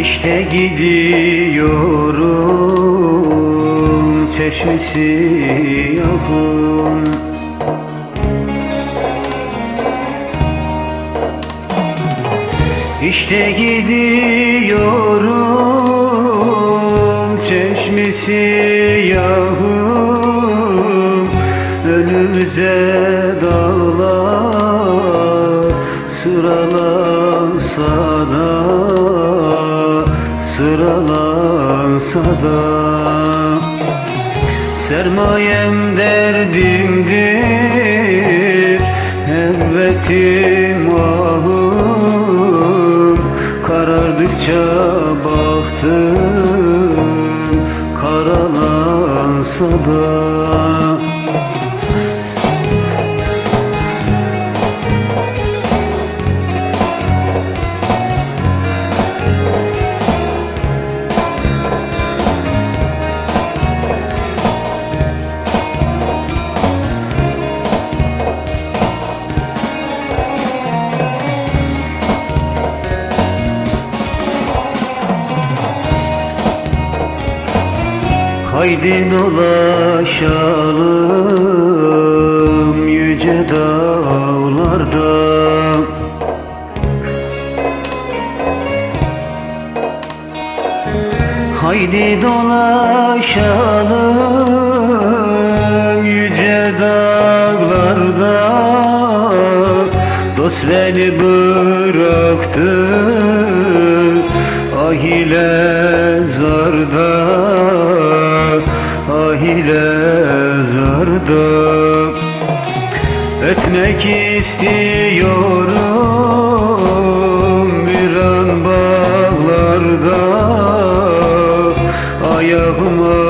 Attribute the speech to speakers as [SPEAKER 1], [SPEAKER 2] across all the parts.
[SPEAKER 1] İşte gidiyorum çeşmesi yakın İşte gidiyorum çeşmesi yakın Önümüze dağlar sıralansa Sıralansa da Sermayem derdimdir Elbetim ahım Karardıkça baktım Karalansa da Haydi dolaşalım yüce dağlarda. Haydi dolaşalım yüce dağlarda. Dost beni bıraktı ah ile zarda Ötmek istiyorum bir an bağlarda. Ayağıma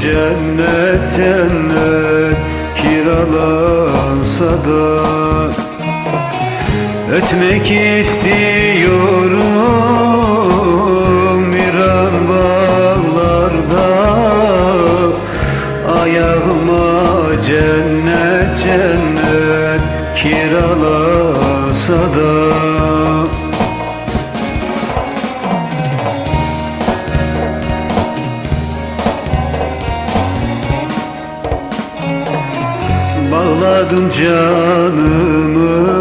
[SPEAKER 1] cennet cennet kiralansa da. Ötmek istiyorum bir an bağlarda. Ayağıma cennet cennet kiralasa da. Bağladım canımı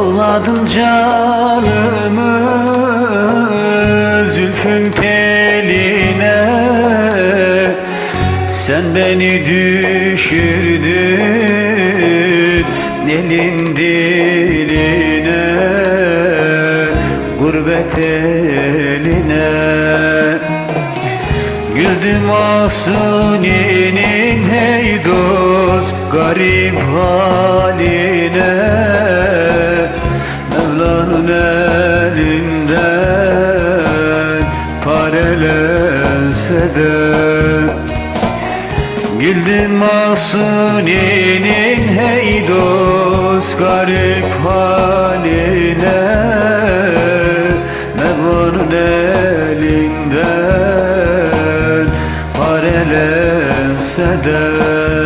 [SPEAKER 1] Bağladım canımı zülfün teline. Sen beni düşürdün elin diline Gurbet eline. Güldüm Asuni'nin hey dost garip haline Elinden parelense de Güldüm Masuni'nin hey dost garip haline Mevla'nın elinden parelense de